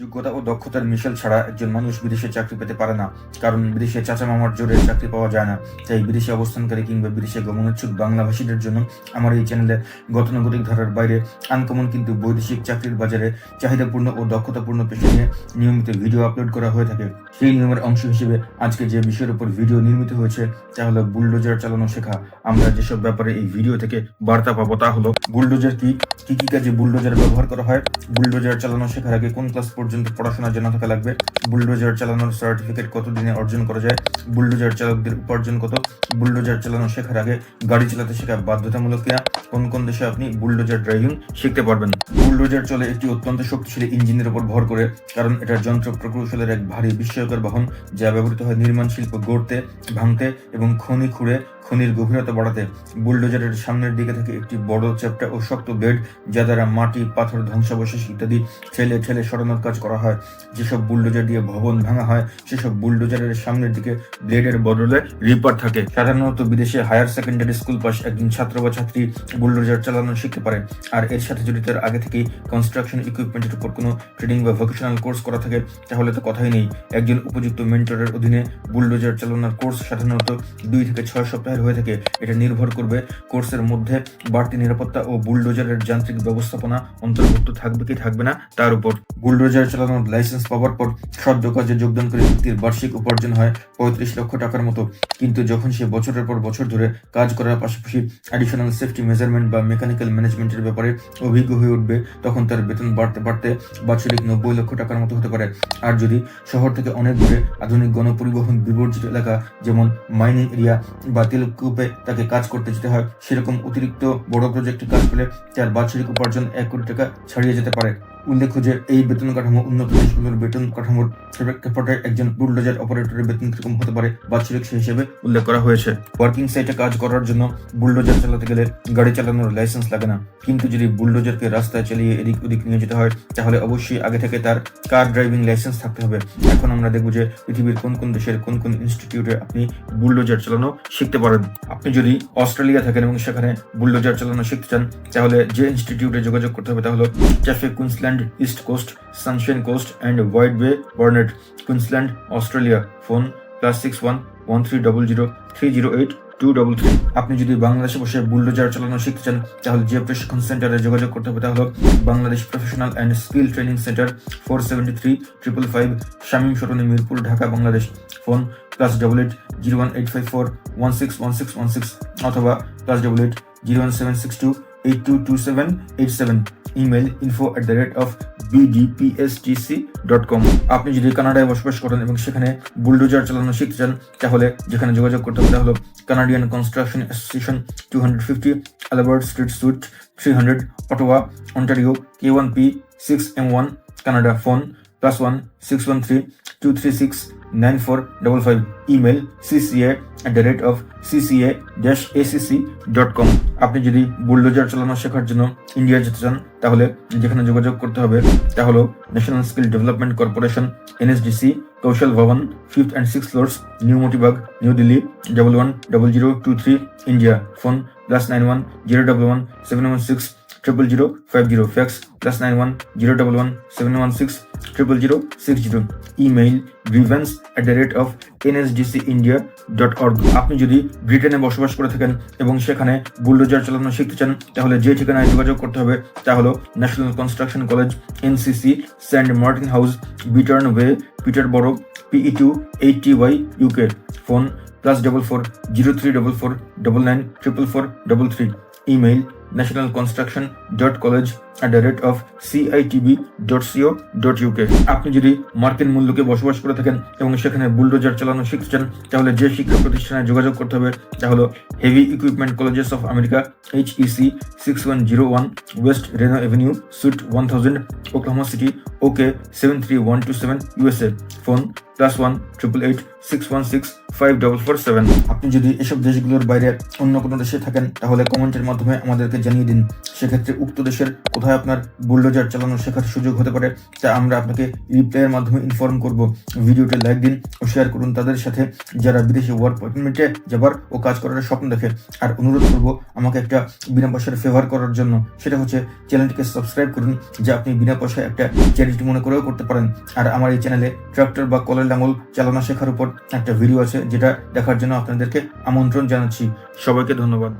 যোগ্যতা ও দক্ষতার মিশেল ছাড়া একজন মানুষ বিদেশে চাকরি পেতে পারে না, কারণ বিদেশে চাচা মামার জোরে চাকরি পাওয়া যায় না। তাই বিদেশে অবস্থানকারী কিংবা বিদেশে গমনোচ্ছুক বাংলাভাষীদের জন্য আমার এই চ্যানেলে গতানুগতিক ধারার বাইরে আনকমন কিন্তু বৈদেশিক চাকরির বাজারে চাহিদাপূর্ণ ও দক্ষতাপূর্ণ পেশা নিয়ে নিয়মিত ভিডিও আপলোড করা হয়ে থাকে। সেই নিয়মের অংশ হিসেবে আজকে যে বিষয়ের উপর ভিডিও নির্মিত হয়েছে, তা হলো বুলডোজার চালানো শেখা। আমরা যেসব ব্যাপারে এই ভিডিও থেকে বার্তা পাবো তা হলো বুলডোজার কি? কি কি কাজে বুলডোজার ব্যবহার করা হয়? বুলডোজার চালানো শেখার আগে কোন ক্লাস পর্যন্ত পড়াশোনা জানা থাকা লাগবে। বুলডোজার চালানোর সার্টিফিকেট কতদিনে অর্জন করা যায়? বুলডোজার চালকদের উপার্জন কত? বুলডোজার চালানো শেখার আগে গাড়ি চালাতে শেখা বাধ্যতামূলক কিনা কোন কোন দেশে আপনি বুলডোজার ড্রাইভিং শিখতে পারবেন? বুলডোজার চলে একটি অত্যন্ত শক্তিশালী ইঞ্জিনের উপর ভর করে, কারণ এটা যন্ত্র প্রকৌশলের এক ভারী বিস্ময়কর বাহন, যা ব্যবহৃত হয় নির্মাণ শিল্প গড়তে, ভাঙতে এবং খনি খুঁড়ে খনির গভীরতা বাড়াতে বুলডোজারের সামনের দিকে থেকে একটি বড় চ্যাপ্টা ও শক্ত বেড, যা দ্বারা মাটি, পাথর, ধ্বংসাবশেষ ইত্যাদি ঠেলে ঠেলে সরানোর কাজ করা হয়। যেসব বুলডোজার দিয়ে ভবন ভাঙা হয়, সেসব বুলডোজারের সামনের দিকে ব্লেডের বদলে রিপার থাকে। সাধারণত বিদেশে হায়ার সেকেন্ডারি স্কুল পাস একজন ছাত্র বা ছাত্রী বুলডোজার চালানো শিখতে পারে। আর এর সাথে যদি তার আগে থেকেই কনস্ট্রাকশন ইকুইপমেন্টের উপর কোনো ট্রেনিং বা ভোকেশনাল কোর্স করা থাকে, তাহলে তো কথাই নেই। একজন উপযুক্ত মেন্টরের অধীনে বুলডোজার চালানোর কোর্স সাধারণত দুই থেকে ছয় সপ্তাহের হয়ে থাকে এটা নির্ভর করবে কোর্সের মধ্যে বাড়তি নিরাপত্তা ও বুলডোজারের যান্ত্রিক ব্যবস্থাপনা অন্তর্ভুক্ত থাকবে কি থাকবে না, তার উপর বুলডোজার চালানোর লাইসেন্স পাওয়ার পর সদ্য কাজে যোগদানকারী ব্যক্তির বার্ষিক উপার্জন হয় পঁয়ত্রিশ লক্ষ টাকার মতো। কিন্তু যখন সে বছরের পর বছর ধরে কাজ করার পাশাপাশি অ্যাডিশনাল সেফটি মেজারমেন্ট বা মেকানিক্যাল ম্যানেজমেন্টের ব্যাপারে অভিজ্ঞ হয়ে উঠবে, তখন তার বেতন বাড়তে বাড়তে বাৎসরিক নব্বই লক্ষ টাকার মতো হতে পারে। আর যদি শহর থেকে অনেক দূরে আধুনিক গণপরিবহন বিবর্জিত এলাকা যেমন মাইনিং এরিয়া বা তেলকূপে তাকে কাজ করতে যেতে হয়। সেরকম অতিরিক্ত বড় প্রজেক্টে কাজ পেলে তার বাৎসরিক উপার্জন এক কোটি টাকা ছাড়িয়ে যেতে পারে। উল্লেখ্য যে এই বেতন কাঠামো উন্নত দেশগুলোর বেতন কাঠামোর প্রেক্ষাপটে একজন বুলডোজার অপারেটরের বেতন কীরকম হতে পারে বাৎসরিক সেই হিসেবে উল্লেখ করা হয়েছে। ওয়ার্কিং সাইটে কাজ করার জন্য বুলডোজার চালাতে গেলে গাড়ি চালানোর লাইসেন্স লাগে না। কিন্তু যদি বুলডোজারকে রাস্তায় চালিয়ে এদিক ওদিক নিয়ে যেতে হয়, তাহলে অবশ্যই আগে থেকে তার কার ড্রাইভিং লাইসেন্স থাকতে হবে। এখন আমরা দেখব যে পৃথিবীর কোন কোন দেশের কোন কোন ইনস্টিটিউটে আপনি বুলডোজার চালানো শিখতে পারেন। আপনি যদি অস্ট্রেলিয়া থাকেন এবং সেখানে বুলডোজার চালানো শিখতে চান, তাহলে যে ইনস্টিটিউটে যোগাযোগ করতে হবে তা হলো cafe Queensland east coast sunshine coast and white bay Burnett Queensland Australia phone plus six one one three double zero three zero eight two double আপনি যদি বাংলাদেশে বসে বুলডোজার চালানো শিখতে চান, তাহলে যে প্রশিক্ষণ সেন্টারে যোগাযোগ করতে হবে তা হলো Bangladesh professional and skill training centre four seventy three triple five Shamim Sarani, Mirpur, Dhaka, Bangladesh. Phone plus double eight zero one eight five four one six one six one six অথবা plus double eight zero one seven six two eight two two seven eight seven email info at the rate of BDPSTC dot com আপনি যদি কানাডায় বসবাস করেন এবং সেখানে bulldozer চালানো শিখতে চান, তাহলে যেখানে যোগাযোগ করতে হবে হলো Canadian construction association two hundred fifty Albert street suite three hundred Ottawa Ontario K one P six M one Canada phone plus one six one three two three six nine four double five email CCA at the rate of CCA dash ACC dot com আপনি যদি bulldozer চালানো শেখার জন্য India যেতে চান, তাহলে যেখানে যোগাযোগ করতে হবে, তা হলো national skill development corporation NSDC Kaushal Bhavan fifth and six floors new Motibagh new Delhi double one double zero two three India phone plus nine one zero double one seven one six triple zero five zero fax plus nine one zero double one seven one six triple zero six zero. Email grievance at the rate of nsdcindia dot org. আপনি যদি ব্রিটেনে বসবাস করে থাকেন এবং সেখানে bulldozer চালানো শিখতে চান, তাহলে যে ঠিকানায় যোগাযোগ করতে হবে তা হলো national construction college NCC saint Martin house, bittern way Peterborough PE two eighty Y UK phone plus double four zero three double four double nine triple four double three email national construction dot college at the rate of citb dot co dot uk আপনি যদি মার্কিন মূল্যকে বসবাস করে থাকেন এবং সেখানে bulldozer চালানো শিখতে চান তাহলে যে শিক্ষা প্রতিষ্ঠানে যোগাযোগ করতে হবে, তা হলো heavy equipment colleges of America H EC six one zero one west Reno avenue suite one thousand Oklahoma city OK seven three one two seven USA phone plus one triple eight six one six five double four seven আপনি যদি এসব দেশগুলোর বাইরে অন্য কোনো দেশে থাকেন, তাহলে কমেন্টের মাধ্যমে আমাদেরকে জানিয়ে দিন। সেক্ষেত্রে উক্ত দেশের কোথায় আপনার বুলডোজার চালানো শেখার সুযোগ হতে পারে, তা আমরা আপনাকে রিপ্লাইয়ের মাধ্যমে ইনফর্ম করব। ভিডিওটি লাইক দিন ও শেয়ার করুন তাদের সাথে, যারা বিদেশে ওয়ার্ক পারমিটে যাবার ও কাজ করার স্বপ্ন দেখে। আর অনুরোধ করব আমাকে একটা বিনা পয়সার ফেভার করার জন্য, সেটা হচ্ছে চ্যানেলটিকে সাবস্ক্রাইব করুন, যা আপনি বিনা পয়সায় একটা চ্যারিটি মনে করেও করতে পারেন। আর আমার এই চ্যানেলে ট্রাক্টর বা কলের লাঙল চালানো শেখার উপর একটা ভিডিও আছে, যেটা দেখার জন্য আপনাদেরকে আমন্ত্রণ জানাচ্ছি। সবাইকে ধন্যবাদ।